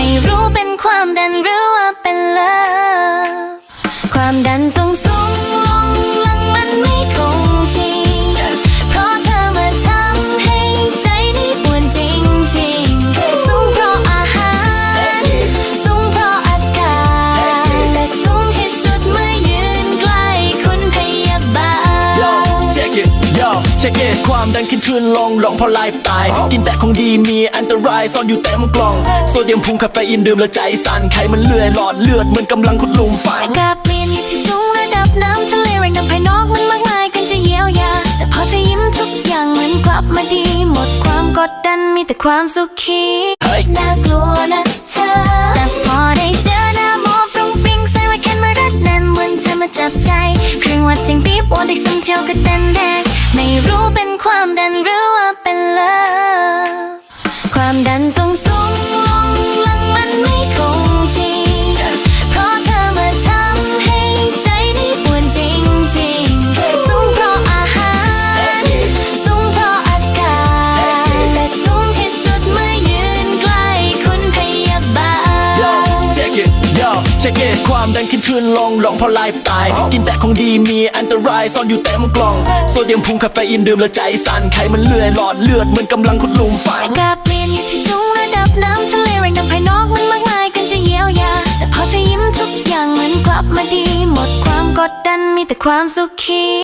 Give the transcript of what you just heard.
ไม่รู้เป็นความดันหรือว่าเป็นเลิฟ Yo check it ความดันขึ้นขึ้นลงลงเพราะไลฟ์สไตล์กินแต่ของดีมีอันตรายซ่อนอยู่เต็มกล่อง โซเดียมพุ่งคาเฟอีนดื่มแล้วใจสั่นไขมันเลื่อยหลอดเลือดเหมือนกำลังขุดหลุมฝังอากาศเปลี่ยนอยู่ที่สูงระดับน้ำทะเลแรงดันภายนอกมันมากมายกันจะเยียวยา แต่พอเธอยิ้มทุกอย่างเหมือนกลับมาดี หมดความกดดันมีแต่ความสุขีเฮ้ยน่ากลัวนะเธอแต่พอได้เจอหน้าหมอฟรุ้งฟริ้งใส่ไว้แค่มารัดแน่นเหมือนเธอมาจับใจเครื่องวัดเสียงปี๊บ วอนได้ฉันเที่ยวก็เต้นแดงไม่รู้เป็นความดันหรือว่าเป็นเลิฟความดันสูงสูง Yo check it ความดันขึ้นขึ้นลงลงเพราะไลฟ์สไตล์กินแต่ของดีมีอันตรายซ่อนอยู่เต็มกล่อง โซเดียมพุงคาเฟอีนดื่มแล้วใจสั่นไขมันเลื่อยหลอดเลือดเหมือนกำลังขุดหลุมฝังอากาศเปลี่ยนอยู่ที่สูงระดับน้ำทะเลแรงดันภายนอกมันมากมายกันจะเยียวยา แต่พอเธอยิ้มทุกอย่างเหมือนกลับมาดี หมดความกดดันมีแต่ความสุขี